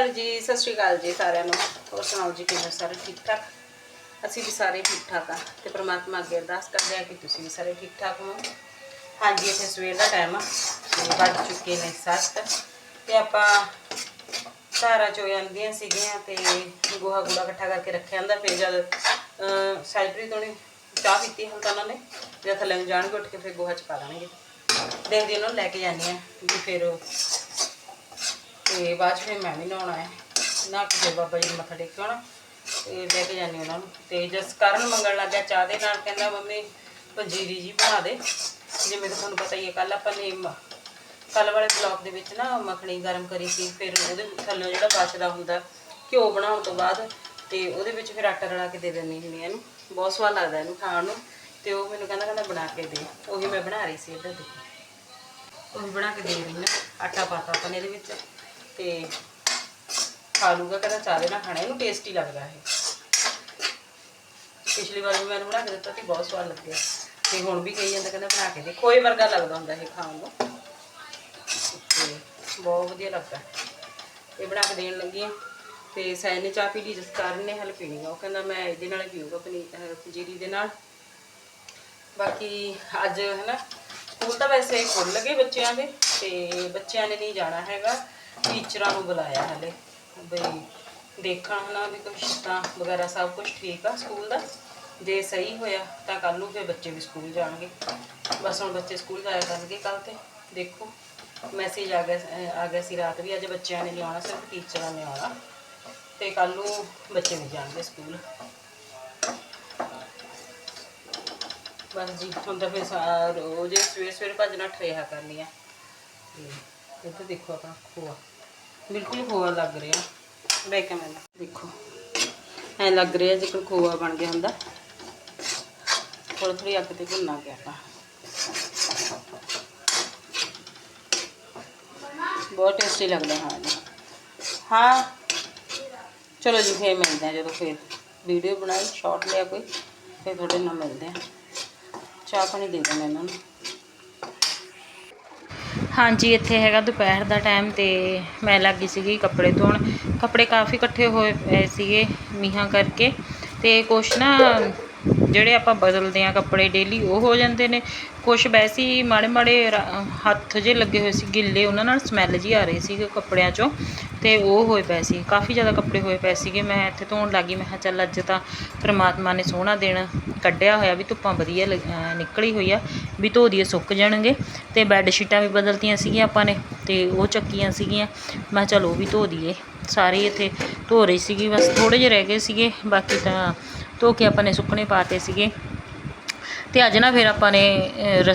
Hello ਜੀ ਸਤਿ ਸ਼੍ਰੀ ਅਕਾਲ ਜੀ ਸਾਰਿਆਂ ਨੂੰ। ਹੋਰ ਸੁਣਾਓ ਜੀ ਕਿਵੇਂ ਹੋ? ਸਾਰੇ ਠੀਕ ਠਾਕ? ਅਸੀਂ ਵੀ ਸਾਰੇ ਠੀਕ ਠਾਕ ਆ ਤੇ ਪ੍ਰਮਾਤਮਾ ਅੱਗੇ ਅਰਦਾਸ ਕਰਦੇ ਆ ਕਿ ਤੁਸੀਂ ਵੀ ਸਾਰੇ ਠੀਕ ਠਾਕ ਹੋ ਹਾਂਜੀ ਇੱਥੇ ਸਵੇਰ ਦਾ ਟਾਈਮ ਆ। ਤੇ ਵੱਜ ਚੁੱਕੇ ਨੇ 7 ਤੇ ਆਪਾਂ ਘਰਾਂ ਚੋਂ ਜਾਂਦੀਆਂ ਸੀਗੀਆਂ ਤੇ ਗੋਹਾ ਗੂੜਾ ਇਕੱਠਾ ਕਰਕੇ ਰੱਖਿਆ ਹੁੰਦਾ। ਫਿਰ ਜਦ ਅਹ, ਸੈਲਰੀ ਤੋਂ ਨੀ ਚਾਹ ਪੀਤੀ ਹੁਣ ਤਾਂ ਉਹਨਾਂ ਨੇ ਜਦ ਥੱਲੇ ਨੂੰ ਜਾਣਗੇ ਉੱਠ ਕੇ ਫਿਰ ਗੋਹਾ ਚ ਪਾ ਦੇਣਗੇ। ਦੇਖਦੀ ਉਹਨਾਂ ਨੂੰ ਲੈ ਕੇ ਜਾਂਦੀ ਆ ਵੀ ਫਿਰ ਉਹ ਤੇ ਬਾਅਦ 'ਚ ਫਿਰ ਮੈਂ ਵੀ ਨਹਾਉਣਾ ਹੈ। ਨਾ ਕਿ ਬਾਬਾ ਜੀ ਨੂੰ ਮੱਥਾ ਟੇਕ ਕੇ ਆਉਣਾ ਤੇ ਲੈ ਕੇ ਜਾਣੀ ਉਹਨਾਂ ਨੂੰ। ਤੇ ਜਸ ਕਰਨ ਮੰਗਣ ਲੱਗ ਗਿਆ ਚਾਹ ਦੇ ਨਾਲ, ਕਹਿੰਦਾ ਮੰਮੀ ਪੰਜੀਰੀ ਜੀ ਬਣਾ ਦੇ। ਜਿਵੇਂ ਕਿ ਤੁਹਾਨੂੰ ਪਤਾ ਹੀ ਹੈ ਕੱਲ ਆਪਾਂ ਨੇ ਕੱਲ ਵਾਲੇ ਬਲੌਗ ਦੇ ਵਿੱਚ ਨਾ ਮੱਖਣੀ ਗਰਮ ਕਰੀ ਸੀ, ਫਿਰ ਉਹਦੇ ਥੱਲੇ ਜਿਹੜਾ ਬਚਦਾ ਹੁੰਦਾ, ਘਿਓ ਬਣਾਉਣ ਤੋਂ ਬਾਅਦ ਤੇ ਉਹਦੇ ਵਿੱਚ ਫਿਰ ਆਟਾ ਰਲਾ ਕੇ ਦੇ ਦਿੰਦੀ ਹੁੰਦੀ ਇਹਨੂੰ। ਬਹੁਤ ਸਵਾਦ ਲੱਗਦਾ ਇਹਨੂੰ ਖਾਣ ਨੂੰ। ਤੇ ਉਹ ਮੈਨੂੰ ਕਹਿੰਦਾ ਕਹਿੰਦਾ ਬਣਾ ਕੇ ਦੇ। ਉਹੀ ਮੈਂ ਬਣਾ ਰਹੀ ਸੀ ਇੱਧਰ ਦੇਖੋ। ਉਹ ਬਣਾ ਕੇ ਦੇ ਰਹੀ ਨਾ ਆਟਾ ਪਾਤਾ ਆਪਾਂ ਨੇ ਇਹਦੇ ਵਿੱਚ। ਤੇ ਖਾ ਲੂਗਾ ਕਹਿੰਦਾ ਚਾਹ ਦੇ ਨਾਲ ਖਾਣਾ, ਇਹਨੂੰ ਟੇਸਟੀ ਲੱਗਦਾ ਇਹ। ਪਿਛਲੀ ਵਾਰ ਵੀ ਮੈਨੂੰ ਬਣਾ ਕੇ ਦਿੱਤਾ ਤੇ ਬਹੁਤ ਸਵਾਦ ਲੱਗਿਆ। ਤੇ ਹੁਣ ਵੀ ਕਹੀ ਜਾਂਦਾ, ਕਹਿੰਦਾ ਬਣਾ ਕੇ ਦੇ। ਖੋਏ ਵਰਗਾ ਲੱਗਦਾ ਹੁੰਦਾ ਇਹ ਖਾਣ ਨੂੰ। ਤੇ ਬਹੁਤ ਵਧੀਆ ਲੱਗਦਾ। ਇਹ ਬਣਾ ਕੇ ਦੇਣ ਲੱਗੀ ਆ ਤੇ ਸੈਨ ਨੇ ਚਾਹ ਪੀ ਲਈ ਜਸਕਾਰ ਨੇ ਹਲ ਪੀਣੀ ਆ। ਉਹ ਕਹਿੰਦਾ ਮੈਂ ਇਹਦੇ ਨਾਲ ਹੀ ਪੀਊਗਾ, ਪਨੀਰ, ਅਹ ਦੇ ਨਾਲ। ਬਾਕੀ ਅੱਜ, ਹਨਾ, ਸਕੂਲ ਤਾਂ ਵੈਸੇ ਖੁੱਲ ਗਏ ਬੱਚਿਆਂ ਦੇ, ਤੇ ਬੱਚਿਆਂ ਨੇ ਨਹੀਂ ਜਾਣਾ ਹੈਗਾ। ਟੀਚਰਾਂ ਨੂੰ ਬੁਲਾਇਆ ਹਲੇ। ਬਈ ਦੇਖਣ ਹਨਾ ਵੀ ਕੁਛ ਤਾਂ ਵਗੈਰਾ ਸਭ ਕੁਝ ਠੀਕ ਆ ਸਕੂਲ ਦਾ? ਜੇ ਸਹੀ ਹੋਇਆ ਤਾਂ ਕੱਲ ਨੂੰ ਫਿਰ ਬੱਚੇ ਵੀ ਸਕੂਲ ਜਾਣਗੇ। ਬਸ ਹੁਣ ਬੱਚੇ ਸਕੂਲ ਜਾਇਆ ਕਰਨਗੇ ਕੱਲ ਤੇ। ਦੇਖੋ ਮੈਸੇਜ ਆ ਗਿਆ ਆ ਗਿਆ ਸੀ ਰਾਤ ਵੀ, ਅੱਜ ਬੱਚਿਆਂ ਨੇ ਨਹੀਂ ਆਉਣਾ, ਸਿਰਫ ਟੀਚਰਾਂ ਨੇ ਆਉਣਾ। ਤੇ ਕੱਲ ਨੂੰ ਬੱਚੇ ਵੀ ਜਾਣਗੇ ਸਕੂਲ। ਬਸ ਜੀ, ਹੁਣ ਤਾਂ ਫਿਰ ਰੋਜ਼ ਸਵੇਰ ਸਵੇਰ ਭੱਜਣਾ, ਠਰੇਹਾ ਕਰਨੀ ਆ ਤੇ ਇੱਧਰ ਦੇਖੋ ਆਪਣਾ ਖੋਆ। ਬਿਲਕੁਲ ਖੋਆ ਲੱਗ ਰਿਹਾ। ਬੈ ਕੇ ਮੈਨੂੰ। ਦੇਖੋ ਐ ਲੱਗ ਰਿਹਾ ਜਿਵੇਂ ਖੋਆ ਬਣ ਗਿਆ ਹੁੰਦਾ। ਥੋੜੀ ਥੋੜੀ ਅੱਗ ਤੇ ਭੁੰਨਾ ਗਿਆ ਆਪਾਂ। ਬਹੁਤ ਟੇਸਟੀ ਲੱਗਦਾ ਹਾਂ। ਜੀ ਹਾਂ। ਚਲੋ ਜੀ ਫੇਰ ਮਿਲਦੇ ਆ ਜਦੋਂ ਫੇਰ। ਵੀਡੀਓ ਬਣਾਈ ਸ਼ਾਰਟ ਲਿਆ ਕੋਈ ਫੇਰ ਤੁਹਾਡੇ ਨਾਲ ਮਿਲਦੇ ਆ ਚਾਹ ਪਾਣੀ ਦੇ ਦੇਣਾ ਇਹਨਾਂ ਨੂੰ ਹਾਂਜੀ, ਇੱਥੇ ਹੈਗਾ ਦੁਪਹਿਰ ਦਾ ਟਾਈਮ ਤੇ ਮੈਂ ਲੱਗੀ ਸੀਗੀ ਕੱਪੜੇ ਧੋਣ। ਕੱਪੜੇ ਕਾਫੀ ਇਕੱਠੇ ਹੋਏ ਪਏ ਸੀਗੇ ਮੀਹਾਂ ਕਰਕੇ ਤੇ ਕੁਛ ਨਾ ਜਿਹੜੇ ਆਪਾਂ ਬਦਲਦੇ ਆ ਕੱਪੜੇ ਡੇਲੀ ਉਹ ਹੋ ਜਾਂਦੇ ਨੇ। ਕੁਛ ਵੈਸੇ ਹੀ ਮਾੜੇ ਮਾੜੇ ਹੱਥ ਜੇ ਲੱਗੇ ਹੋਏ ਸੀ ਗਿੱਲੇ, ਉਹਨਾਂ ਨਾਲ ਸਮੈਲ ਜੀ ਆ ਰਹੀ ਸੀ ਕੱਪੜਿਆਂ ਚੋਂ। ਤੇ ਉਹ ਹੋਏ ਪਏ ਸੀ ਕਾਫੀ ਜ਼ਿਆਦਾ ਕੱਪੜੇ ਹੋਏ ਪਏ ਸੀਗੇ। ਮੈਂ ਇੱਥੇ ਧੋਣ ਲੱਗੀ ਮੈਂ ਕਿਹਾ ਚੱਲ ਅੱਜ ਤਾਂ ਪ੍ਰਮਾਤਮਾ ਨੇ ਸੋਹਣਾ ਦਿਨ ਕੱਢਿਆ ਹੋਇਆ ਵੀ ਧੁੱਪਾਂ ਵਧੀਆ ਲੱਗ- ਨਿਕਲੀ ਹੋਈ ਆ ਵੀ ਧੋ ਦੀਏ ਸੁੱਕ ਜਾਣਗੇ। ਤੇ ਬੈੱਡ ਸ਼ੀਟਾਂ ਵੀ ਬਦਲਤੀਆਂ ਸੀਗੀਆਂ ਆਪਾਂ ਨੇ ਤੇ ਉਹ ਚੱਕੀਆਂ ਸੀਗੀਆਂ। ਮੈਂ ਕਿਹਾ ਚਲ ਉਹ ਵੀ ਧੋ ਦੀਏ। ਸਾਰੇ ਇੱਥੇ ਧੋ ਰਹੀ ਸੀਗੀ ਬਸ ਥੋੜੇ ਜਿਹੇ ਰਹਿ ਗਏ ਸੀਗੇ ਬਾਕੀ ਤਾਂ ਧੋ ਕੇ ਆਪਾਂ ਨੇ ਸੁੱਕਣੇ ਪਾਤੇ ਸੀਗੇ। ਤੇ ਅੱਜ ਨਾ ਫਿਰ ਆਪਾਂ ਨੇ ਅਹ,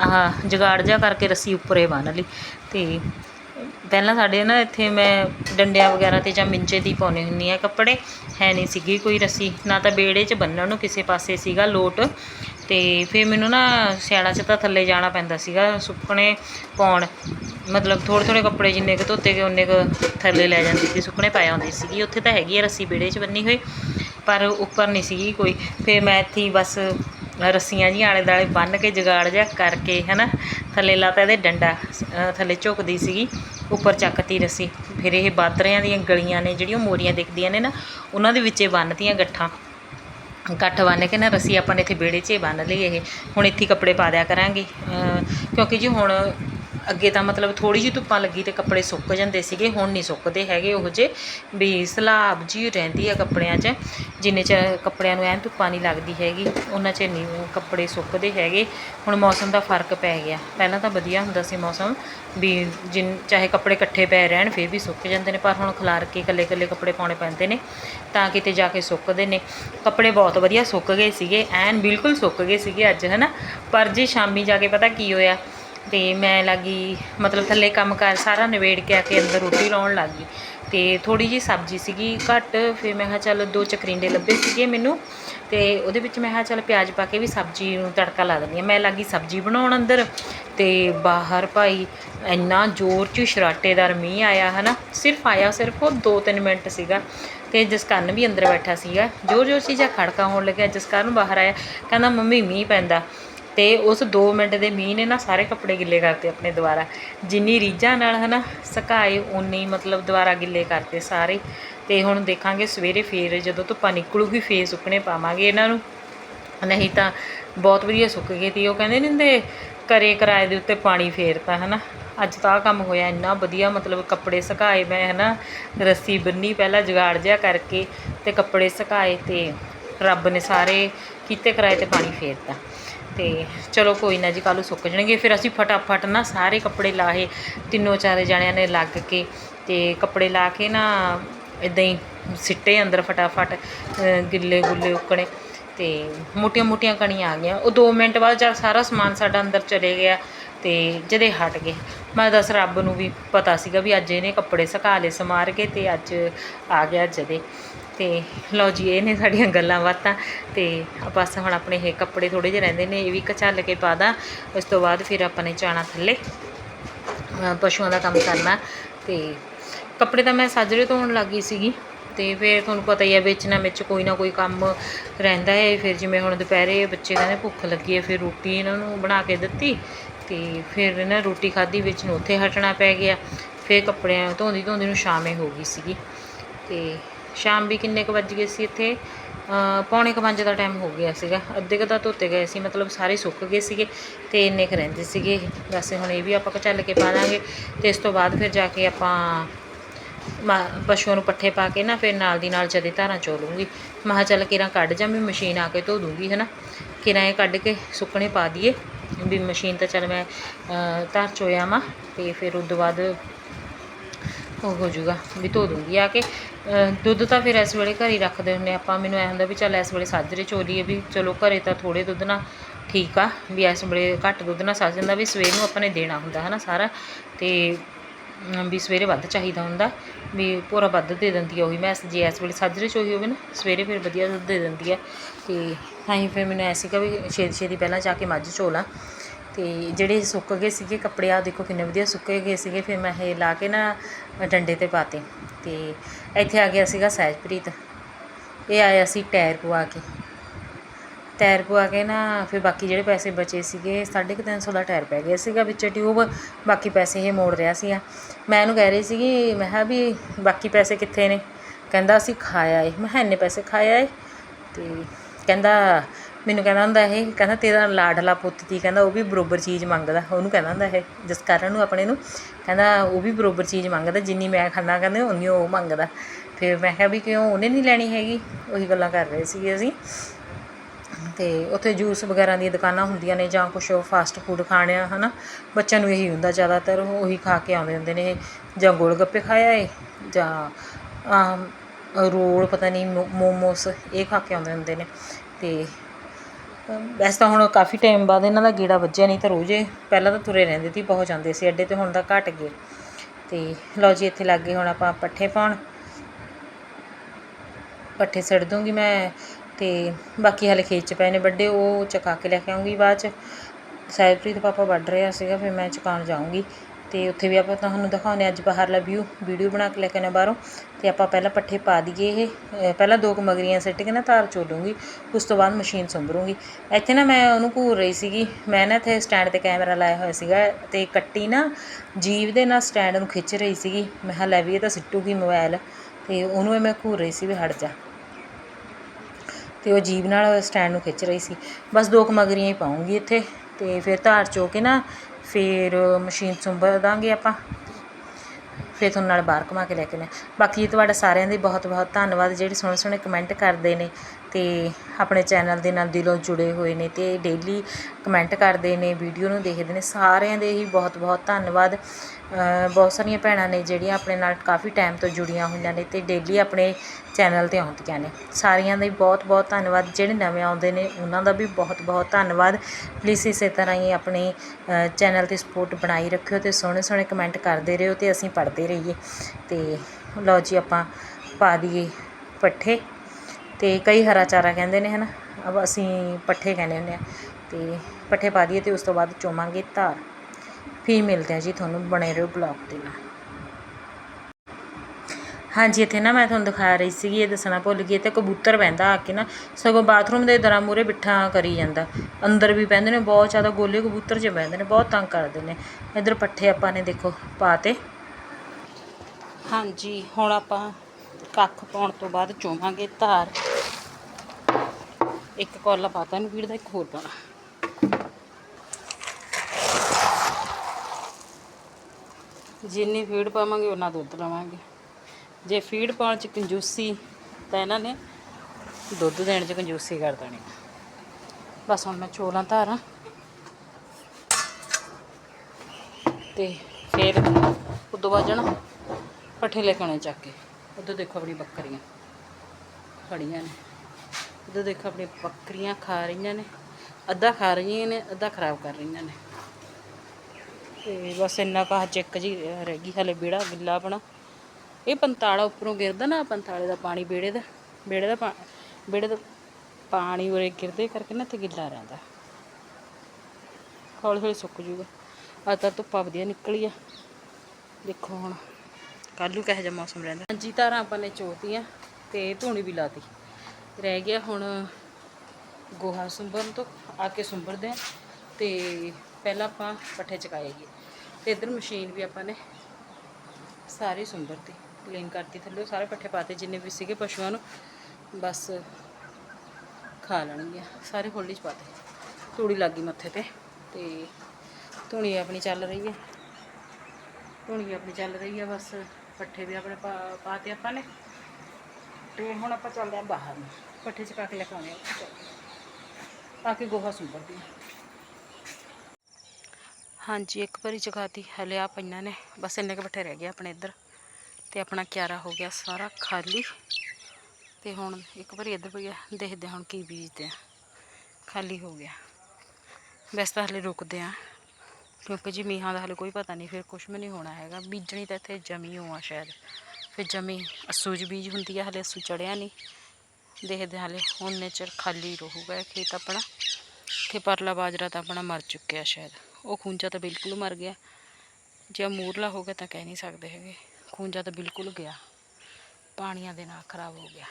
ਆਹ ਜਗਾੜ ਜਿਹਾ ਕਰਕੇ ਰੱਸੀ ਉੱਪਰੇ ਬੰਨ੍ਹ ਲਈ। ਤੇ ਪਹਿਲਾਂ ਸਾਡੇ ਨਾ ਇੱਥੇ ਮੈਂ ਡੰਡਿਆਂ ਵਗੈਰਾ ਤੇ ਜਾਂ ਮਿੰਚੇ ਦੀ ਪਾਉਣੀ ਹੁੰਦੀ ਆ ਕੱਪੜੇ, ਹੈ ਨਹੀਂ ਸੀਗੀ ਕੋਈ ਰੱਸੀ, ਨਾ ਤਾਂ ਬੇੜੇ 'ਚ ਬੰਨਣ ਨੂੰ ਕਿਸੇ ਪਾਸੇ ਸੀਗਾ ਲੋਟ ਤੇ ਫਿਰ ਮੈਨੂੰ ਨਾ ਸਿਆਲਾਂ 'ਚ ਤਾਂ ਥੱਲੇ ਜਾਣਾ ਪੈਂਦਾ ਸੀਗਾ ਸੁੱਕਣੇ ਪਾਉਣ, ਮਤਲਬ ਥੋੜ੍ਹੇ ਥੋੜ੍ਹੇ ਕੱਪੜੇ ਜਿੰਨੇ ਕੁ ਧੋਤੇ ਗਏ ਉਨੇ ਕੁ ਥੱਲੇ ਲੈ ਜਾਂਦੀ ਸੀ, ਸੁੱਕਣੇ ਪਾਇਆ ਹੁੰਦੀ ਸੀਗੀ, ਉੱਥੇ ਤਾਂ ਹੈਗੀ ਆ ਰੱਸੀ ਬੇੜੇ 'ਚ ਬੰਨੀ ਹੋਈ, ਪਰ ਉੱਪਰ ਨਹੀਂ ਸੀਗੀ ਕੋਈ, ਫਿਰ ਮੈਂ ਇੱਥੇ ਬਸ ਰੱਸੀਆਂ ਜੀ ਆਲੇ ਦਾਲੇ ਬੰਨ ਕੇ ਜਗਾੜ ਜਿਹਾ ਕਰਕੇ ਹਨਾ, ਥੱਲੇ ਲਾਤਾ ਇਹਦੇ ਡੰਡਾ ਥੱਲੇ ਝੁਕਦੀ ਸੀਗੀ ਉੱਪਰ ਚੱਕਤੀ ਰੱਸੀ। ਫਿਰ ਇਹ ਬਾਦਰਿਆਂ ਦੀਆਂ ਗਲੀਆਂ ਨੇ, ਜਿਹੜੀਆਂ ਮੋਰੀਆਂ ਦਿਖਦੀਆਂ ਨੇ ਨਾ, ਉਹਨਾਂ ਦੇ ਵਿੱਚੇ ਬੰਨਤੀਆਂ ਗੱਠਾਂ। ਇਕੱਠ ਬੰਨ ਕੇ ਨਾ ਰੱਸੀ ਆਪਾਂ ਨੇ ਇੱਥੇ ਵਿਹੜੇ 'ਚ ਹੀ ਬੰਨ ਲਈ ਇਹ। ਹੁਣ ਇੱਥੇ ਕੱਪੜੇ ਪਾ ਦਿਆ ਕਰਾਂਗੇ। ਕਿਉਂਕਿ ਜੀ ਹੁਣ ਅੱਗੇ ਤਾਂ ਮਤਲਬ ਥੋੜੀ ਜਿਹੀ ਧੁੱਪਾਂ ਲੱਗੀ ਤੇ ਕੱਪੜੇ ਸੁੱਕ ਜਾਂਦੇ ਸੀਗੇ, ਹੁਣ ਨਹੀਂ ਸੁੱਕਦੇ ਹੈਗੇ ਉਹ ਜੇ। ਵੀ ਸਲਾਬ ਜੀ ਰਹਿੰਦੀ ਆ ਕੱਪੜਿਆਂ 'ਚ, ਜਿੰਨੇ ਚ ਕੱਪੜਿਆਂ ਨੂੰ ਐਨ ਧੁੱਪਾਂ ਨਹੀਂ ਲੱਗਦੀ ਹੈਗੀ, ਉਹਨਾਂ 'ਚ ਨਹੀਂ ਕੱਪੜੇ ਸੁੱਕਦੇ ਹੈਗੇ। ਹੁਣ ਮੌਸਮ ਦਾ ਫ਼ਰਕ ਪੈ ਗਿਆ। ਪਹਿਲਾਂ ਤਾਂ ਵਧੀਆ ਹੁੰਦਾ ਸੀ ਮੌਸਮ, ਵੀ ਜਿਨ ਚਾਹੇ ਕੱਪੜੇ ਇਕੱਠੇ ਪਏ ਰਹਿਣ, ਫਿਰ ਵੀ ਸੁੱਕ ਜਾਂਦੇ ਨੇ, ਪਰ ਹੁਣ ਖਲਾਰ ਕੇ ਇਕੱਲੇ ਇਕੱਲੇ ਕੱਪੜੇ ਪਾਉਣੇ ਪੈਂਦੇ ਨੇ, ਤਾਂ ਕਿਤੇ ਜਾ ਕੇ ਸੁੱਕਦੇ ਨੇ। ਕੱਪੜੇ ਬਹੁਤ ਵਧੀਆ ਸੁੱਕ ਗਏ ਸੀਗੇ, ਐਨ ਬਿਲਕੁਲ ਸੁੱਕ ਗਏ ਸੀਗੇ ਅੱਜ, ਹਨਾ? ਪਰ ਜੀ ਸ਼ਾਮੀ ਜਾ ਕੇ ਪਤਾ ਕੀ ਹੋਇਆ ਤੇ ਮੈਂ ਲੱਗੀ, ਮਤਲਬ ਥੱਲੇ ਕੰਮ ਕਰ ਸਾਰਾ ਨਿਬੇੜ ਕੇ ਆ ਕੇ ਅੰਦਰ ਰੋਟੀ ਲਾਉਣ ਲੱਗ ਗਈ। ਤੇ ਥੋੜੀ ਜੀ ਸਬਜ਼ੀ ਸੀਗੀ ਘੱਟ, ਫਿਰ ਮੈਂ ਕਿਹਾ ਚੱਲ ਦੋ ਚਕਰਿੰਡੇ ਲੱਭੇ ਸੀਗੇ ਮੈਨੂੰ, ਤੇ ਉਹਦੇ ਵਿੱਚ ਮੈਂ ਕਿਹਾ ਚੱਲ ਪਿਆਜ਼ ਪਾ ਕੇ ਵੀ ਸਬਜ਼ੀ ਨੂੰ ਤੜਕਾ ਲਾ ਦਿੰਦੀ ਹਾਂ। ਮੈਂ ਲੱਗੀ ਸਬਜ਼ੀ ਬਣਾਉਣ ਅੰਦਰ, ਤੇ ਬਾਹਰ ਭਾਈ ਇੰਨਾ ਜ਼ੋਰ 'ਚ ਸ਼ਰਾਟੇਦਾਰ ਮੀਂਹ ਆਇਆ ਹਨਾ, ਸਿਰਫ ਆਇਆ ਸਿਰਫ ਉਹ 2-3 ਮਿੰਟ ਸੀਗਾ। ਤੇ ਜਸਕਰਨ ਵੀ ਅੰਦਰ ਬੈਠਾ ਸੀਗਾ ਜ਼ੋਰ ਜ਼ੋਰ ਸੀ ਜਾਂ ਖੜਕਾ ਹੋਣ ਲੱਗਿਆ, ਜਸਕਰਨ ਬਾਹਰ ਆਇਆ, ਕਹਿੰਦਾ, ਮੰਮੀ, ਮੀਂਹ ਪੈਂਦਾ। ਤੇ ਉਸ 2 ਮਿੰਟ ਦੇ ਮੀਂਹ ਨੇ ਨਾ ਸਾਰੇ ਕੱਪੜੇ ਗਿੱਲੇ ਕਰਤੇ ਆਪਣੇ ਦੁਬਾਰਾ। ਜਿੰਨੀ ਰੀਝਾਂ ਨਾਲ ਹਨਾ ਸੁਕਾਏ ਉਨੀ ਮਤਲਬ ਦੁਬਾਰਾ ਗਿੱਲੇ ਕਰਤੇ ਸਾਰੇ। ਤੇ ਹੁਣ ਦੇਖਾਂਗੇ ਸਵੇਰੇ ਫੇਰ ਜਦੋਂ ਧੁੱਪਾਂ ਨਿਕਲੂਗੀ, ਫੇਰ ਸੁੱਕਣੇ ਪਾਵਾਂਗੇ ਇਹਨਾਂ ਨੂੰ। ਨਹੀਂ ਤਾਂ ਬਹੁਤ ਵਧੀਆ ਸੁੱਕ ਗਏ ਤੀ ਉਹ ਕਹਿੰਦੇ ਨਹੀਂ ਹੁੰਦੇ ਕਰੇ ਕਿਰਾਏ ਦੇ ਉੱਤੇ ਪਾਣੀ ਫੇਰਤਾ ਹਨਾ। ਅੱਜ ਤਾਂ ਆਹ ਕੰਮ ਹੋਇਆ, ਇੰਨਾ ਵਧੀਆ ਮਤਲਬ ਕੱਪੜੇ ਸੁਕਾਏ ਮੈਂ ਹਨਾ। ਰੱਸੀ ਬੰਨੀ ਪਹਿਲਾਂ ਜੁਗਾੜ ਜਿਹਾ ਕਰਕੇ ਤੇ ਕੱਪੜੇ ਸੁਕਾਏ ਤੇ ਰੱਬ ਨੇ ਸਾਰੇ ਕੀਤੇ ਕਿਰਾਏ ਤੇ ਪਾਣੀ ਫੇਰਤਾ। ਤੇ ਚਲੋ ਕੋਈ ਨਾ ਜੀ, ਕੱਲ੍ਹ ਨੂੰ ਸੁੱਕ ਜਾਣਗੇ। ਫਿਰ ਅਸੀਂ ਫਟਾਫਟ ਨਾ ਸਾਰੇ ਕੱਪੜੇ ਲਾਹੇ ਤਿੰਨੋਂ ਚਾਰੇ ਜਣਿਆਂ ਨੇ ਲੱਗ ਕੇ ਤੇ ਕੱਪੜੇ ਲਾ ਕੇ ਨਾ ਇਦਾਂ ਹੀ ਸਿੱਟੇ ਅੰਦਰ ਫਟਾਫਟ ਗਿੱਲੇ ਗੁੱਲੇ ਉੱਕਣੇ ਤੇ ਮੋਟੀਆਂ ਮੋਟੀਆਂ ਕਣੀਆਂ ਆ ਗਈਆਂ। ਉਹ 2 ਮਿੰਟ ਬਾਅਦ ਜਦ ਸਾਰਾ ਸਮਾਨ ਸਾਡਾ ਅੰਦਰ ਚਲੇ ਗਿਆ ਤੇ ਜਦੇ ਹਟ ਗਏ। ਮੈਂ ਦੱਸ ਰੱਬ ਨੂੰ ਵੀ ਪਤਾ ਸੀਗਾ ਵੀ ਅੱਜ ਇਹਨੇ ਕੱਪੜੇ ਸੁਕਾ ਲਏ ਸਮਾਰ ਕੇ ਤੇ ਅੱਜ ਆ ਗਿਆ ਜਦੇ। ਤੇ ਲਓ ਜੀ, ਇਹ ਨੇ ਸਾਡੀਆਂ ਗੱਲਾਂ ਬਾਤਾਂ ਤੇ ਬਸ ਹੁਣ ਆਪਣੇ ਇਹ ਕੱਪੜੇ ਥੋੜੇ ਜਿਹੇ ਰਹਿੰਦੇ ਨੇ, ਇਹ ਵੀ ਕਚੱਲ ਕੇ ਪਾ ਦਾਂ। ਉਸ ਤੋਂ ਬਾਅਦ ਫਿਰ ਆਪਾਂ ਨੇ ਜਾਣਾ ਥੱਲੇ ਪਸ਼ੂਆਂ ਦਾ ਕੰਮ ਕਰਨਾ ਤੇ ਕੱਪੜੇ ਤਾਂ ਮੈਂ ਸਾਜਰੇ ਧੋਣ ਲੱਗ ਗਈ ਸੀਗੀ ਤੇ ਫਿਰ ਤੁਹਾਨੂੰ ਪਤਾ ਹੀ ਹੈ, ਵਿੱਚ ਨਾ ਵਿੱਚ ਕੋਈ ਨਾ ਕੋਈ ਕੰਮ ਰਹਿੰਦਾ ਹੈ। ਫਿਰ ਜਿਵੇਂ ਹੁਣ ਦੁਪਹਿਰੇ ਬੱਚੇ ਕਹਿੰਦੇ ਭੁੱਖ ਲੱਗੀ ਹੈ, ਫਿਰ ਰੋਟੀ ਇਹਨਾਂ ਨੂੰ ਬਣਾ ਕੇ ਦਿੱਤੀ ਤੇ ਫਿਰ ਇਹਨਾਂ ਰੋਟੀ ਖਾਧੀ, ਵਿੱਚ ਨੂੰ ਉੱਥੇ ਹਟਣਾ ਪੈ ਗਿਆ। ਫਿਰ ਕੱਪੜਿਆਂ ਧੋਂਦੀ ਧੋਂਦੀ ਨੂੰ ਸ਼ਾਮੇ ਹੋ ਗਈ ਸੀਗੀ ਤੇ ਸ਼ਾਮ ਵੀ ਕਿੰਨੇ ਕੁ ਵੱਜ ਗਏ ਸੀ ਇੱਥੇ ਪੌਣੇ ਕੁ ਪੰਜ ਦਾ ਟਾਈਮ ਹੋ ਗਿਆ ਸੀਗਾ। ਅੱਧੇ ਕੁ ਤਾਂ ਧੋਤੇ ਗਏ ਸੀ, ਮਤਲਬ ਸਾਰੇ ਸੁੱਕ ਗਏ ਸੀਗੇ ਤੇ ਇੰਨੇ ਕੁ ਰਹਿੰਦੇ ਸੀਗੇ। ਵੈਸੇ ਹੁਣ ਇਹ ਵੀ ਆਪਾਂ ਚੱਲ ਕੇ ਪਾ ਦਾਂਗੇ ਤੇ ਇਸ ਤੋਂ ਬਾਅਦ ਫਿਰ ਜਾ ਕੇ ਆਪਾਂ ਮਾ- ਪਸ਼ੂਆਂ ਨੂੰ ਪੱਠੇ ਪਾ ਕੇ ਨਾ ਫਿਰ ਨਾਲ ਦੀ ਨਾਲ ਜਦੇ ਧਾਰਾਂ ਚੋ ਲੂੰਗੀ। ਮੈਂ ਚੱਲ ਕਿਰਾਂ ਕੱਢ ਜਾਂ ਮੈਂ ਮਸ਼ੀਨ ਆ ਕੇ ਧੋ ਦੂੰਗੀ ਹੈ ਨਾ ਕਿਰਾਂ ਇਹ ਕੱਢ ਕੇ ਸੁੱਕਣੇ ਪਾ ਦਈਏ ਵੀ ਮਸ਼ੀਨ ਤਾਂ ਚੱਲ ਮੈਂ ਧਾਰ ਚੋਇਆ ਵਾਂ ਤੇ ਫਿਰ ਉਸ ਤੋਂ ਬਾਅਦ ਉਹ ਹੋ ਜਾਊਗਾ? ਵੀ ਧੋ ਦੂੰਗੀ ਆ ਕੇ। ਦੁੱਧ ਤਾਂ ਫਿਰ ਇਸ ਵੇਲੇ ਘਰ ਹੀ ਰੱਖਦੇ ਹੁੰਦੇ ਆਪਾਂ ਮੈਨੂੰ ਐ ਹੁੰਦਾ ਵੀ ਚੱਲ ਇਸ ਵੇਲੇ ਸਾਜਰੇ ਚੋਲੀਏ ਵੀ ਚਲੋ ਘਰੇ ਤਾਂ ਥੋੜੇ ਦੁੱਧ ਨਾਲ ਠੀਕ ਆ, ਵੀ ਇਸ ਵੇਲੇ ਘੱਟ ਦੁੱਧ ਨਾਲ ਸਾਜ ਜਾਂਦਾ ਵੀ ਸਵੇਰ ਨੂੰ ਆਪਾਂ ਨੇ ਦੇਣਾ ਹੁੰਦਾ ਹੈ ਨਾ ਸਾਰਾ। ਤੇ ਵੀ ਸਵੇਰੇ ਵੱਧ ਚਾਹੀਦਾ ਹੁੰਦਾ, ਵੀ ਪੂਰਾ ਵੱਧ ਦੇ ਦਿੰਦੀ ਆ ਉਹੀ। ਮੈਂ ਜੇ ਇਸ ਵੇਲੇ ਸਾਜਰੇ ਚੋਈ ਹੋਵੇ ਨਾ, ਸਵੇਰੇ ਫਿਰ ਵਧੀਆ ਦੁੱਧ ਦੇ ਦਿੰਦੀ ਆ। ਤੇ ਤਾਂ ਹੀ ਫਿਰ ਮੈਨੂੰ ਐ ਸੀਗਾ ਵੀ ਛੇ ਛੇ ਦੀ ਪਹਿਲਾਂ ਜਾ ਕੇ ਮੱਝ ਚੋਲਾਂ। ਅਤੇ ਜਿਹੜੇ ਸੁੱਕ ਗਏ ਸੀਗੇ ਕੱਪੜੇ ਆ ਦੇਖੋ ਕਿੰਨੇ ਵਧੀਆ ਸੁੱਕੇ ਗਏ ਸੀਗੇ। ਫਿਰ ਮੈਂ ਇਹ ਲਾ ਕੇ ਨਾ ਡੰਡੇ ਤੇ ਪਾਤੇ। ਅਤੇ ਇੱਥੇ ਆ ਗਿਆ ਸੀਗਾ ਸਹਿਜਪ੍ਰੀਤ। ਇਹ ਆਇਆ ਸੀ ਟਾਇਰ ਪਵਾ ਕੇ। ਟਾਇਰ ਪਵਾ ਕੇ ਨਾ ਫਿਰ ਬਾਕੀ ਜਿਹੜੇ ਪੈਸੇ ਬਚੇ ਸੀਗੇ 350 ਦਾ ਟਾਇਰ ਪੈ ਗਿਆ ਸੀਗਾ ਵਿੱਚ ਟਿਊਬ। ਬਾਕੀ ਪੈਸੇ ਇਹ ਮੋੜ ਰਿਹਾ ਸੀਗਾ। ਮੈਂ ਇਹਨੂੰ ਕਹਿ ਰਹੀ ਸੀਗੀ, ਮੈਂ ਕਿਹਾ ਵੀ ਬਾਕੀ ਪੈਸੇ ਕਿੱਥੇ ਨੇ? ਕਹਿੰਦਾ ਅਸੀਂ ਖਾਇਆ ਏ। ਮੈਂ ਕਿਹਾ ਇੰਨੇ ਪੈਸੇ ਖਾਇਆ ਏ? ਤੇ ਕਹਿੰਦਾ ਮੈਨੂੰ ਕਹਿੰਦਾ ਹੁੰਦਾ ਇਹ, ਕਹਿੰਦਾ ਤੇਰਾ ਲਾਡਲਾ ਪੁੱਤ ਤੀ, ਕਹਿੰਦਾ ਉਹ ਵੀ ਬਰੋਬਰ ਚੀਜ਼ ਮੰਗਦਾ, ਉਹਨੂੰ ਕਹਿੰਦਾ ਹੁੰਦਾ ਇਹ, ਜਸਕਰਨ ਨੂੰ ਆਪਣੇ ਨੂੰ, ਕਹਿੰਦਾ ਉਹ ਵੀ ਬਰੋਬਰ ਚੀਜ਼ ਮੰਗਦਾ, ਜਿੰਨੀ ਮੈਂ ਖਾਂਦਾ ਕਹਿੰਦੇ ਉਨੀ ਉਹ ਮੰਗਦਾ। ਫਿਰ ਮੈਂ ਕਿਹਾ ਵੀ ਕਿਉਂ ਉਹਨੇ ਨਹੀਂ ਲੈਣੀ ਹੈਗੀ, ਉਹੀ ਗੱਲਾਂ ਕਰ ਰਹੇ ਸੀਗੇ ਅਸੀਂ। ਤੇ ਉੱਥੇ ਜੂਸ ਵਗੈਰਾ ਦੀਆਂ ਦੁਕਾਨਾਂ ਹੁੰਦੀਆਂ ਨੇ ਜਾਂ ਕੁਛ ਫਾਸਟ ਫੂਡ ਖਾਣੇ ਖਾਣਿਆ ਹਨਾ। ਬੱਚਿਆਂ ਨੂੰ ਇਹੀ ਹੁੰਦਾ ਜ਼ਿਆਦਾਤਰ, ਉਹੀ ਖਾ ਕੇ ਆਉਂਦੇ ਹੁੰਦੇ ਨੇ ਜਾਂ ਗੋਲ ਗੱਪੇ ਖਾਇਆ ਏ ਜਾਂ ਰੋਲ ਪਤਾ ਨਹੀਂ ਮੋ- ਮੋਮੋਸ, ਇਹ ਖਾ ਕੇ ਆਉਂਦੇ ਹੁੰਦੇ ਨੇ। ਤੇ ਵੈਸੇ ਤਾਂ ਹੁਣ ਕਾਫੀ ਟਾਈਮ ਬਾਅਦ ਇਹਨਾਂ ਦਾ ਗੇੜਾ ਵੱਜਿਆ, ਨਹੀਂ ਤਾਂ ਰੋਜ਼ੇ ਪਹਿਲਾਂ ਤਾਂ ਤੁਰੇ ਰਹਿੰਦੇ ਸੀ, ਬਹੁਤ ਜਾਂਦੇ ਸੀ, ਅੱਡੇ ਤੇ ਹੁਣ ਤਾਂ ਘਟ ਗਏ। ਤੇ ਲਓ ਜੀ, ਇੱਥੇ ਲੱਗ ਹੁਣ ਆਪਾਂ ਪੱਠੇ ਪਾਉਣ। ਪੱਠੇ ਸੜ ਦੂੰਗੀ ਮੈਂ ਤੇ ਬਾਕੀ ਹਲੇ ਖੇਤ 'ਚ ਪਏ ਨੇ ਵੱਡੇ, ਉਹ ਚਕਾ ਕੇ ਲੈ ਕੇ ਆਉਂਗੀ ਬਾਅਦ 'ਚ। ਸਾਹਿਬਪ੍ਰੀਤ ਪਾਪਾ ਵੱਢ ਰਿਹਾ ਸੀਗਾ, ਫਿਰ ਮੈਂ ਚੁਕਾਉਣ ਜਾਊਂਗੀ। ਅਤੇ ਉੱਥੇ ਵੀ ਆਪਾਂ ਤੁਹਾਨੂੰ ਦਿਖਾਉਂਦੇ ਅੱਜ ਬਾਹਰਲਾ ਵਿਊ ਵੀਡੀਓ ਬਣਾ ਕੇ ਲੈ ਕੇ ਆਉਣਾ ਬਾਹਰੋਂ। ਅਤੇ ਆਪਾਂ ਪਹਿਲਾਂ ਪੱਠੇ ਪਾ ਦਈਏ ਇਹ ਪਹਿਲਾਂ ਦੋ ਕੁ ਮਗਰੀਆਂ ਸਿੱਟ ਕੇ ਨਾ ਧਾਰ ਚੋਲੂੰਗੀ, ਉਸ ਤੋਂ ਬਾਅਦ ਮਸ਼ੀਨ ਸੰਭਰੂੰਗੀ। ਇੱਥੇ ਨਾ ਮੈਂ ਉਹਨੂੰ ਘੂਰ ਰਹੀ ਸੀਗੀ, ਮੈਂ ਨਾ ਇੱਥੇ ਸਟੈਂਡ ਤੇ ਕੈਮਰਾ ਲਾਇਆ ਹੋਇਆ ਸੀਗਾ ਅਤੇ ਕੱਟੀ ਨਾ ਜੀਵ ਦੇ ਨਾਲ ਸਟੈਂਡ ਨੂੰ ਖਿੱਚ ਰਹੀ ਸੀਗੀ। ਮੈਂ ਕਿਹਾ, ਲੈ ਵੀ ਇਹ ਤਾਂ ਸਿੱਟੂਗੀ ਮੋਬਾਈਲ ਅਤੇ ਉਹਨੂੰ ਮੈਂ ਘੂਰ ਰਹੀ ਸੀ ਵੀ ਹਟ ਜਾ। ਅਤੇ ਉਹ ਜੀਬ ਨਾਲ ਸਟੈਂਡ ਨੂੰ ਖਿੱਚ ਰਹੀ ਸੀ। ਬਸ ਦੋ ਕੁ ਮਗਰੀਆਂ ਹੀ ਪਾਉਂਗੀ ਇੱਥੇ। ਅਤੇ ਫਿਰ ਧਾਰ ਚੋ ਕੇ ਨਾ ਫਿਰ ਮਸ਼ੀਨ ਸੁੰਬਰ ਦਾਂਗੇ ਆਪਾਂ। ਫਿਰ ਤੁਹਾਨੂੰ ਨਾਲ ਬਾਹਰ ਘੁਮਾ ਕੇ ਲੈ ਕੇ ਨੇ ਬਾਕੀ ਜੀ ਤੁਹਾਡਾ ਸਾਰਿਆਂ ਦੀ ਬਹੁਤ ਬਹੁਤ ਧੰਨਵਾਦ। ਜਿਹੜੇ ਸੋਹਣੇ ਸੋਹਣੇ ਕਮੈਂਟ ਕਰਦੇ ਨੇ ਅਤੇ ਆਪਣੇ ਚੈਨਲ ਦੇ ਨਾਲ ਦਿਲੋਂ ਜੁੜੇ ਹੋਏ ਨੇ ਅਤੇ ਡੇਲੀ ਕਮੈਂਟ ਕਰਦੇ ਨੇ ਵੀਡੀਓ ਨੂੰ ਦੇਖਦੇ ਨੇ, ਸਾਰਿਆਂ ਦੇ ਹੀ ਬਹੁਤ ਬਹੁਤ ਧੰਨਵਾਦ। ਬਹੁਤ ਸਾਰੀਆਂ ਭੈਣਾਂ ਨੇ ਜਿਹੜੀਆਂ ਆਪਣੇ ਨਾਲ ਕਾਫੀ ਟਾਈਮ ਤੋਂ ਜੁੜੀਆਂ ਹੋਈਆਂ ਨੇ ਅਤੇ ਡੇਲੀ ਆਪਣੇ ਚੈਨਲ ਤੇ ਆਉਂਦੀਆਂ ਨੇ। ਸਾਰਿਆਂ ਦਾ ਹੀ ਬਹੁਤ ਬਹੁਤ ਧੰਨਵਾਦ। ਜਿਹੜੇ ਨਵੇਂ ਆਉਂਦੇ ਨੇ, ਉਹਨਾਂ ਦਾ ਵੀ ਬਹੁਤ ਬਹੁਤ ਧੰਨਵਾਦ। ਪਲੀਜ਼ ਇਸੇ ਤਰ੍ਹਾਂ ਹੀ ਆਪਣੇ ਚੈਨਲ ਤੇ ਸਪੋਰਟ ਬਣਾਈ ਰੱਖਿਓ ਅਤੇ ਸੋਹਣੇ ਸੋਹਣੇ ਕਮੈਂਟ ਕਰਦੇ ਰਹੋ ਅਤੇ ਅਸੀਂ ਪੜ੍ਹਦੇ ਰਹੀਏ। ਅਤੇ ਲਓ ਜੀ ਆਪਾਂ ਪਾ ਦਈਏ ਪੱਠੇ। ਅਤੇ ਕਈ ਹਰਾ ਚਾਰਾ ਕਹਿੰਦੇ ਨੇ ਹਨਾ, ਅਬ ਅਸੀਂ ਪੱਠੇ ਕਹਿੰਦੇ ਹੁੰਦੇ ਹਾਂ ਅਤੇ ਪੱਠੇ ਪਾ ਦਈਏ ਅਤੇ ਉਸ ਤੋਂ ਬਾਅਦ ਚੋਵਾਂਗੇ ਧਾਰ। ਫਿਰ ਮਿਲਦੇ ਆ ਜੀ ਤੁਹਾਨੂੰ ਬਣੇ ਰਹੋ ਬਲੌਗ ਦੇ ਨਾਲ। ਹਾਂਜੀ, ਇੱਥੇ ਨਾ ਮੈਂ ਤੁਹਾਨੂੰ ਦਿਖਾ ਰਹੀ ਸੀਗੀ, ਇਹ ਦੱਸਣਾ ਭੁੱਲ ਗਈ ਤੇ ਕਬੂਤਰ ਬਹਿੰਦਾ ਆ ਕੇ ਨਾ, ਸਗੋਂ ਬਾਥਰੂਮ ਦੇ ਦਰਾਂ ਮੂਹਰੇ ਬਿੱਠਾ ਕਰੀ ਜਾਂਦਾ। ਅੰਦਰ ਵੀ ਬਹਿੰਦੇ ਨੇ, ਬਹੁਤ ਜ਼ਿਆਦਾ ਗੋਲੇ ਕਬੂਤਰ ਜੇ ਬਹਿੰਦੇ ਨੇ, ਬਹੁਤ ਤੰਗ ਕਰਦੇ ਨੇ। ਇੱਧਰ ਪੱਠੇ ਆਪਾਂ ਨੇ ਦੇਖੋ ਪਾਤੇ ਹਾਂਜੀ, ਹੁਣ ਆਪਾਂ ਕੱਖ ਪਾਉਣ ਤੋਂ ਬਾਅਦ ਚੋਵਾਂਗੇ ਧਾਰ। ਇੱਕ ਕੋਲਾ ਪਾਤਾ ਨੂੰ ਵੀੜ ਦਾ, ਇੱਕ ਹੋਰ ਪਾਉਣਾ। ਜਿੰਨੀ ਫੀਡ ਪਾਵਾਂਗੇ ਉਹਨਾਂ ਦੁੱਧ ਲਵਾਂਗੇ ਜੇ ਫੀਡ ਪਾਉਣ ਚ ਕੰਜੂਸੀ, ਤਾਂ ਇਹਨਾਂ ਨੇ ਦੁੱਧ ਦੇਣ ਚ ਕੰਜੂਸੀ ਕਰ ਦੇਣੀ। ਬਸ ਹੁਣ ਮੈਂ ਚੋਲਾਂ ਧਾਰਾਂ। ਤੇ ਫਿਰ ਉਦੋਂ ਬਾਅਦ ਜਾਣਾ ਪੱਠੇ ਲੈ ਕੇ ਆਉਣੇ ਚੱਕ ਕੇ। ਉਦੋਂ ਦੇਖੋ ਆਪਣੀ ਬੱਕਰੀਆਂ। ਖੜੀਆਂ ਨੇ। ਉਦੋਂ ਦੇਖੋ ਆਪਣੀ ਬੱਕਰੀਆਂ ਖਾ ਰਹੀਆਂ ਨੇ। ਅੱਧਾ ਖਾ ਰਹੀਆਂ ਨੇ, ਅੱਧਾ ਖਰਾਬ ਕਰ ਰਹੀਆਂ ਨੇ। ਤੇ ਬਸ ਇੰਨਾ ਕਾ ਚੈੱਕ ਜੀ ਰਹਿ ਗਈ, ਹਲੇ ਵਿਹੜਾ ਗਿੱਲਾ ਆਪਣਾ। ਇਹ ਪੰਤਾਲਾ ਉੱਪਰੋਂ ਗਿਰਦਾ ਨਾ ਪੰਤਾਲੇ ਦਾ ਪਾਣੀ ਵਿਹੜੇ ਦਾ। ਵਿਹੜੇ ਦਾ ਪਾ- ਵਿਹੜੇ ਦਾ ਪਾਣੀ ਉਰੇ ਗਿਰਦੇ ਕਰਕੇ ਨਾ ਤੇ ਗਿੱਲਾ ਰਹਿੰਦਾ। ਹੌਲੀ ਹੌਲੀ ਸੁੱਕ ਜੂਗਾ। ਅੱਜ ਤਾਂ ਧੁੱਪਾ ਵਧੀਆ ਨਿਕਲੀ ਆ। ਦੇਖੋ ਹੁਣ। ਕੱਲ੍ਹ ਨੂੰ ਕਿਹੋ ਜਿਹਾ ਮੌਸਮ ਰਹਿੰਦਾ? ਹਾਂਜੀ, ਧਾਰਾਂ ਆਪਾਂ ਨੇ ਚੋਤੀਆਂ ਤੇ ਧੂਣੀ ਵੀ ਲਾਤੀ। ਰਹਿ ਗਿਆ ਹੁਣ ਗੋਹਾ ਸੁੰਬਰਨ ਤੋਂ, ਆ ਕੇ ਸੁੰਬਰਦੇ ਆ ਤੇ ਪਹਿਲਾਂ ਆਪਾਂ ਪੱਠੇ ਚਕਾਏਗੇ ਤੇ ਇਧਰ ਮਸ਼ੀਨ ਵੀ ਆਪਾਂ ਨੇ ਸਾਰੀ ਸੁੰਬਰਤੀ ਕਲੀਨ ਕਰਤੀ, ਥੱਲੇ ਸਾਰੇ ਪੱਠੇ ਪਾਤੇ ਜਿੰਨੇ ਵੀ ਸੀਗੇ ਪਸ਼ੂਆਂ ਨੂੰ, ਬਸ ਖਾ ਲੈਣਗੇ, ਸਾਰੇ ਹੋਲੀ ਚ ਪਾਤੇ। ਤੂੜੀ ਲੱਗੀ ਮੱਥੇ ਤੇ ਤੇ ਧੂਣੀ ਆਪਣੀ ਚੱਲ ਰਹੀ ਹੈ। ਧੂਣੀ ਆਪਣੀ ਚੱਲ ਰਹੀ ਹੈ, ਬਸ ਪੱਠੇ ਵੀ ਆਪਣੇ ਪਾ- ਪਾਤੇ ਆਪਾਂ ਨੇ। ਤੇ ਹੁਣ ਆਪਾਂ ਚੱਲਦੇ ਆ ਬਾਹਰ ਨੂੰ। ਪੱਠੇ ਚਕਾ ਕੇ ਲੈ ਕੇ ਆਉਣੇ ਆ ਉੱਥੇ ਚੱਲ ਕੇ। ਆ ਕੇ ਗੋਹਾ ਸੁੰਬਰਦੀ ਆ ਹਾਂਜੀ, ਇੱਕ ਵਾਰੀ ਚਕਾਤੀ ਹਲੇ ਆ ਪਈਆਂ ਨੇ। ਬਸ ਇੰਨੇ ਕੁ ਪੱਠੇ ਰਹਿ ਗਏ ਆਪਣੇ ਇੱਧਰ। ਤੇ ਆਪਣਾ ਕਿਆਰਾ ਹੋ ਗਿਆ ਸਾਰਾ ਖਾਲੀ। ਤੇ ਹੁਣ ਇੱਕ ਵਾਰੀ ਇੱਧਰ ਪਈ ਆ। ਦੇਖਦੇ ਹਾਂ ਹੁਣ ਕੀ ਬੀਜਦੇ ਆ। ਖਾਲੀ ਹੋ ਗਿਆ। ਵੈਸੇ ਤਾਂ ਹਲੇ ਰੁਕਦੇ ਆ ਕਿਉਂਕਿ ਜੀ ਮੀਂਹਾਂ ਦਾ ਹਲੇ ਕੋਈ ਪਤਾ ਨਹੀਂ, ਫਿਰ ਕੁਝ ਵੀ ਨਹੀਂ ਹੋਣਾ ਹੈਗਾ। ਬੀਜਣੀ ਤਾਂ ਇੱਥੇ ਜਮੀ ਹੋਆ ਸ਼ਾਇਦ। ਫਿਰ ਜਮੀ ਅਸੂ 'ਚ ਬੀਜ ਹੁੰਦੀ ਆ, ਹਲੇ ਅਸੂ ਚੜਿਆ ਨਹੀਂ। ਦੇਖਦੇ ਹਾਂ ਹਲੇ ਹੁਣ ਨੇਚਰ ਖਾਲੀ ਰਹੂਗਾ ਖੇਤ ਆਪਣਾ। ਤੇ ਪਰਲਾ ਬਾਜਰਾ ਤਾਂ ਆਪਣਾ ਮਰ ਚੁੱਕਿਆ ਸ਼ਾਇਦ। ਉਹ ਖੂੰਜਾ ਤਾਂ ਬਿਲਕੁਲ ਮਰ ਗਿਆ। ਜੇ ਮੂਰਲਾ ਹੋ ਗਿਆ ਤਾਂ ਕਹਿ ਨਹੀਂ ਸਕਦੇ ਹੈਗੇ। ਖੂੰਜਾ ਤਾਂ ਬਿਲਕੁਲ ਗਿਆ। ਪਾਣੀਆਂ ਦੇ ਨਾਲ ਖਰਾਬ ਹੋ ਗਿਆ।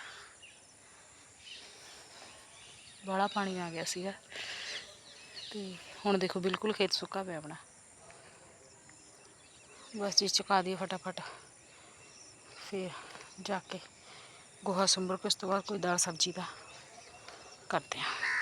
ਬੜਾ ਪਾਣੀ ਆ ਗਿਆ ਸੀਗਾ। ਤੇ ਹੁਣ ਦੇਖੋ ਬਿਲਕੁਲ ਖੇਤ ਸੁੱਕਾ ਪਿਆ ਆਪਣਾ। ਬਸ ਜੀ ਚੁਕਾ ਦਈਏ ਫਟਾਫਟ। ਫਿਰ ਜਾ ਕੇ ਗੋਹਾ ਸੰਭਰ ਕੇ ਉਸ ਤੋਂ ਬਾਅਦ ਕੋਈ ਦਾਲ ਸਬਜ਼ੀ ਦਾ ਕਰਦੇ ਹਾਂ